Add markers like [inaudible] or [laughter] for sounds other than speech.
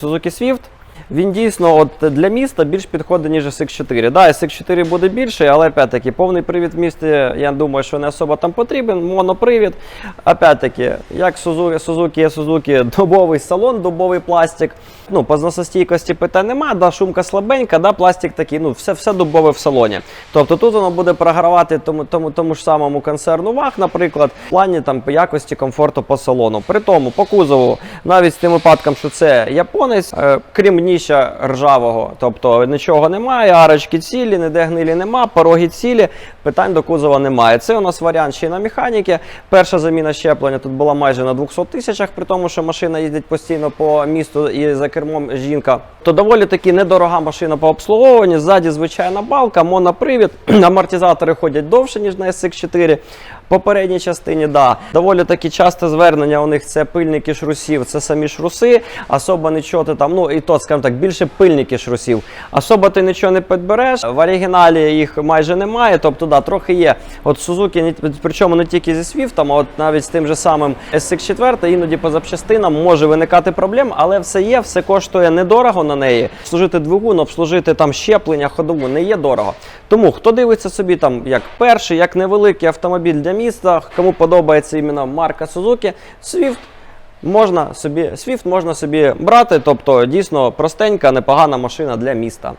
Suzuki Swift. Він дійсно от для міста більш підходить, ніж SX4. Да, SX4 буде більший, але опять-таки повний привід в місті, я думаю, що не особо там потрібен. Монопривід. Опять-таки, як Suzuki, є Suzuki, [laughs] добовий салон, добовий пластик. Ну, по зносостійкості питань нема, да, шумка слабенька, да, пластик такий, ну, все, все дубове в салоні. Тобто тут воно буде програвати тому, тому, тому ж самому концерну ВАГ, наприклад, в плані там якості комфорту по салону. При тому по кузову, навіть з тим випадком, що це японець, е, крім дніща ржавого, тобто нічого немає, арочки цілі, ніде гнилі нема, пороги цілі, питань до кузова немає. Це у нас варіант ще на механіки. Перша заміна щеплення тут була майже на 200 тисячах, при тому, що машина їздить постійно по місту і за кермом жінка. То доволі таки недорога машина по обслуговуванню. Ззаді звичайна балка, монопривід, [clears throat] амортизатори ходять довше, ніж на SX4. Попередній частині, да. Доволі таки часто звернення у них це пильники шрусів, це самі шруси. Особо нічого ти там, ну і то, скажімо так, більше пильники шрусів. Особо ти нічого не підбереш. В оригіналі їх майже немає. Тобто, да, трохи є. От Suzuki, причому не тільки зі Swift, а от навіть з тим же самим SX4, іноді по запчастинам може виникати проблем, але все є, все коштує недорого на неї. Обслужити двигун, обслужити там щеплення, ходову не є дорого. Тому хто дивиться собі там як перший, як невеликий автомобіль для міста, кому подобається іменно марка Suzuki, Swift. Можна собі Swift можна собі брати, тобто дійсно простенька, непогана машина для міста.